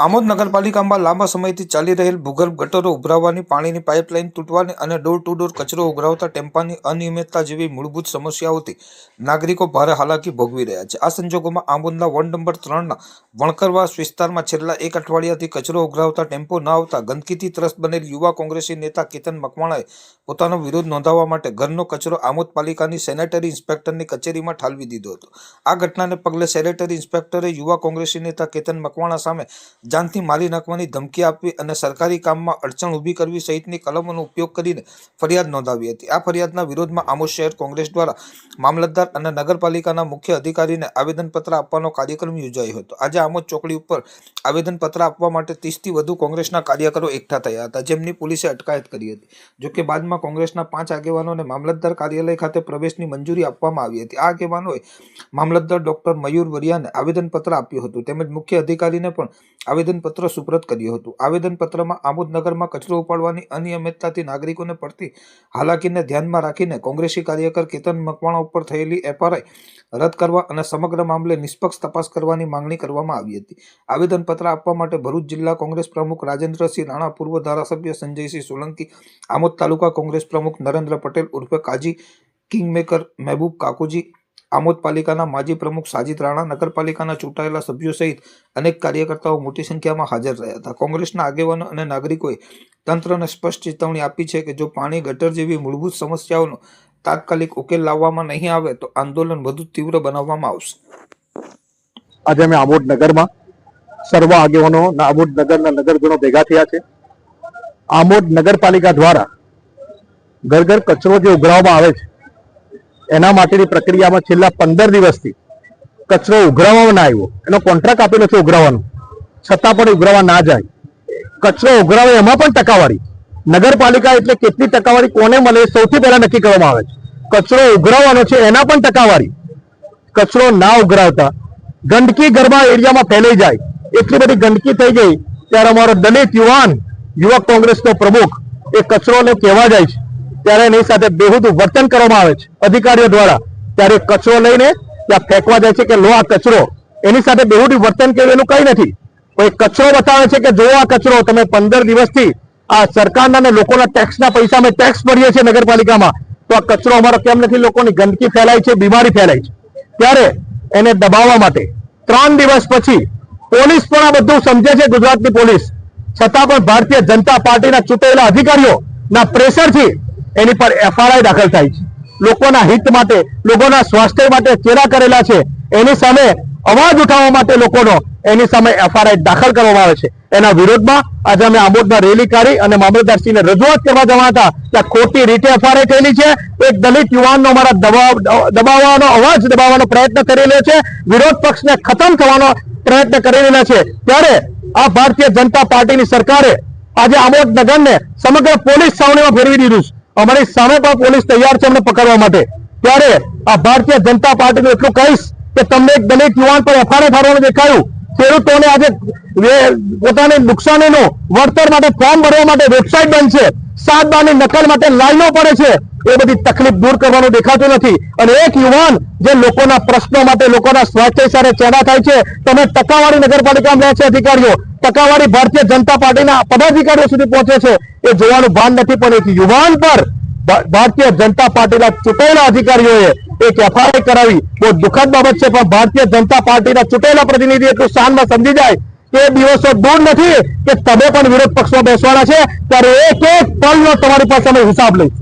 આમોદ નગરપાલિકામાં લાંબા સમયથી ચાલી રહેલ ભૂગર્ભ ગટરો ઉભરાવવાની પાણીની પાઇપલાઇન તૂટવાની અને ડોર ટુ ડોર કચરો ઉઘરાવતા ટેમ્પાની અનિયમિતતા જેવી મૂળભૂત સમસ્યાઓથી નાગરિકો ભારે હાલાકી ભોગવી રહ્યા છે. આ સંજોગોમાં આમોદના વોર્ડ નંબર ત્રણના વણકરવાસ વિસ્તારમાં છેલ્લા એક અઠવાડિયાથી કચરો ઉઘરાવતા ટેમ્પો ન આવતા ગંદકીથી ત્રસ્ત બનેલ યુવા કોંગ્રેસી નેતા કેતન મકવાણાએ પોતાનો વિરોધ નોંધાવવા માટે ઘરનો કચરો આમોદ પાલિકાની સેનેટરી ઇન્સ્પેક્ટરની કચેરીમાં ઠાલવી દીધો હતો. આ ઘટનાને પગલે સેનેટરી ઇન્સ્પેક્ટરે યુવા કોંગ્રેસી નેતા કેતન મકવાણા સામે જાનથી મારી નાખવાની ધમકી આપવી અને સરકારી કામમાં અડચણ ઊભી કરવી સહિતની કલમોનો ઉપયોગ કરીને ફરિયાદ નોંધાવી હતી. આ ફરિયાદના વિરોધમાં આમોદ શહેર કોંગ્રેસ દ્વારા મામલતદાર અને નગરપાલિકાના મુખ્ય અધિકારીને આવેદનપત્ર આપવાનો કાર્યક્રમ યોજાયો હતો. આજે આમોદ ચોકડી ઉપર આવેદનપત્ર આપવા માટે ત્રીસથી વધુ કોંગ્રેસના કાર્યકરો એકઠા થયા હતા, જેમની પોલીસે અટકાયત કરી હતી. જોકે બાદમાં કોંગ્રેસના પાંચ આગેવાનોને મામલતદાર કાર્યાલય ખાતે પ્રવેશની મંજૂરી આપવામાં આવી હતી. આ આગેવાનોએ મામલતદાર ડોક્ટર મયુર વરિયાને આવેદનપત્ર આપ્યું હતું. તેમજ મુખ્ય અધિકારીને પણ આવેદનપત્ર સુપ્રત કર્યું હતું. આવેદનપત્રમાં આમોદનગરમાં કચરો ઉપાડવાની અનિયમિતતાથી નાગરિકોને પડતી હાલાકીને ધ્યાનમાં રાખીને કોંગ્રેસી કાર્યકર કેતન મકવાણા ઉપર થયેલી એફઆરઆઈ રદ કરવા અને સમગ્ર મામલે નિષ્પક્ષ તપાસ કરવાની માંગણી કરવામાં આવી હતી. આવેદનપત્ર આપવા માટે ભરૂચ જિલ્લા કોંગ્રેસ પ્રમુખ રાજેન્દ્રસિંહ રાણા, પૂર્વ ધારાસભ્ય સંજયસિંહ સોલંકી, આમોદ તાલુકા કોંગ્રેસ પ્રમુખ નરેન્દ્ર પટેલ ઉર્ફે કાજી કિંગમેકર મહેબૂબ કાકુજી આમોદ પાલિકાના માજી પ્રમુખ સાજિદ રાણા, નગરપાલિકાના ચૂંટાયેલા સભ્યો સહિત અનેક કાર્યકર્તાઓ મોટી સંખ્યામાં હાજર રહ્યા હતા. કોંગ્રેસના આગેવાનો અને નાગરિકોએ તંત્રને સ્પષ્ટ ચેતવણી આપી છે કે જો પાણી ગટર જેવી મૂળભૂત સમસ્યાઓનો તાત્કાલિક ઉકેલ લાવવામાં નહીં આવે, તો આંદોલન વધુ તીવ્ર બનાવવામાં આવશે. આજે અમે આમોદ નગરમાં સર્વ આગેવાનો આમોદ નગરના નગરજનો ભેગા થયા છે. આમોદ નગરપાલિકા દ્વારા ઘર ઘર કચરો જે ઉઘરાવવામાં આવે છે એના માટેની પ્રક્રિયામાં છેલ્લા પંદર દિવસથી કચરો ઉઘરાવવામાં ના આવ્યો. એનો કોન્ટ્રાક્ટ આપેલો છે ઉઘરાવવાનો. છતાં પણ ઉઘરાવા ના જાય. કચરો ઉઘરાવે એમાં પણ ટકાવારી. નગરપાલિકા એટલે કેટલી ટકાવારી કોને મળે સૌથી પહેલા નક્કી કરવામાં આવે છે. કચરો ઉઘરાવવાનો છે એના પણ ટકાવારી. કચરો ના ઉઘરાવતા. ગંદકી ગરબા એરિયામાં ફેલાઈ જાય. એટલી બધી ગંદકી થઈ ગઈ. ત્યારે અમારો દલિત યુવાન, યુવક કોંગ્રેસનો પ્રમુખ એ કચરોને કહેવા જાય છે. ત્યારે એની સાથે બેહુદું વર્તન કરવામાં આવે છે. અધિકારીઓ દ્વારા ત્યારે કચરો લઈને ત્યાં ફેંકવા જાય છે કે લો આ કચરો. એની સાથે બેહુદું વર્તન કર્યું એનું કંઈ નથી. કોઈ કચરો બતાવે છે કે જો આ કચરો તમે પંદર દિવસથી આ સરકારના અને લોકોના ટેક્સના પૈસા અમે ટેક્સ ભરીએ છીએ નગરપાલિકામાં, તો આ કચરો અમારો કેમ નથી? લોકોની ગંદકી ફેલાય છે, બીમારી ફેલાય છે. ત્યારે એને દબાવવા માટે ત્રણ દિવસ પછી પોલીસ પણ આ બધું સમજે છે, ગુજરાતની પોલીસ. છતાં પણ ભારતીય જનતા પાર્ટીના ચૂંટાયેલા અધિકારીઓ ના પ્રેશરથી એની પર એફઆરઆઈ દાખલ થાય છે. લોકોના હિત માટે, લોકોના સ્વાસ્થ્ય માટે ચેરા કરેલા છે. એની સામે અવાજ ઉઠાવવા માટે લોકોનો એની સામે એફઆરઆઈ દાખલ કરવામાં આવે છે. એના વિરોધમાં આજે અમે આંબોદમાં રેલી કાઢી અને મામલતદારશ્રીને રજૂઆત કરવા જવા હતા. કે ખોટી રીતે એફઆરઆઈ થયેલી છે. એક દલિત યુવાનનો અમારા દબાવવાનો, અવાજ દબાવવાનો પ્રયત્ન કરી રહ્યો છે. વિરોધ પક્ષને ખતમ થવાનો પ્રયત્ન કરી રહેલા છે. ત્યારે આ ભારતીય જનતા પાર્ટીની સરકારે આજે આંબોદ નગરને સમગ્ર પોલીસ છાવણીમાં ફેરવી દીધું છે. અમારી સામે પણ પોલીસ તૈયાર છે અમને પકડવા માટે. ત્યારે આ ભારતીય જનતા પાર્ટીનું એટલું કહીશ કે તમને એક દલિત યુવાન પર એફઆરએ ફાળવાનું દેખાયું. ખેડૂતોને આજે પોતાની નુકસાનીનું વળતર માટે ફોર્મ ભરવા માટે વેબસાઇટ બંધ છે. સાત બારની નકલ માટે લાઈનો પડે છે. એ બધી તકલીફ દૂર કરવાનું દેખાતું નથી. અને એક યુવાન જે લોકોના પ્રશ્નો માટે લોકોના સ્વાસ્થ્ય સાથે ચેડા થાય છે, તમે ટકાવાળી નગરપાલિકામાં રહ્યા છે અધિકારીઓ ટકાવારી ભારતીય જનતા પાર્ટીના પદાધિકારીઓ સુધી પહોંચે છે. એ જોવાનું ભાન નથી, પણ એક યુવાન પર ભારતીય જનતા પાર્ટીના ચૂંટાયેલા અધિકારીઓએ એક એફઆઈઆર કરાવી. બહુ દુઃખદ બાબત છે, પણ ભારતીય જનતા પાર્ટીના ચૂંટાયેલા પ્રતિનિધિ એટલું શાનમાં સમજી જાય એ દિવસો દૂર નથી કે તમે પણ વિરોધ પક્ષમાં બેસવાના છે. ત્યારે એક એક પલનો તમારી પાસે અમે હિસાબ લઈશ.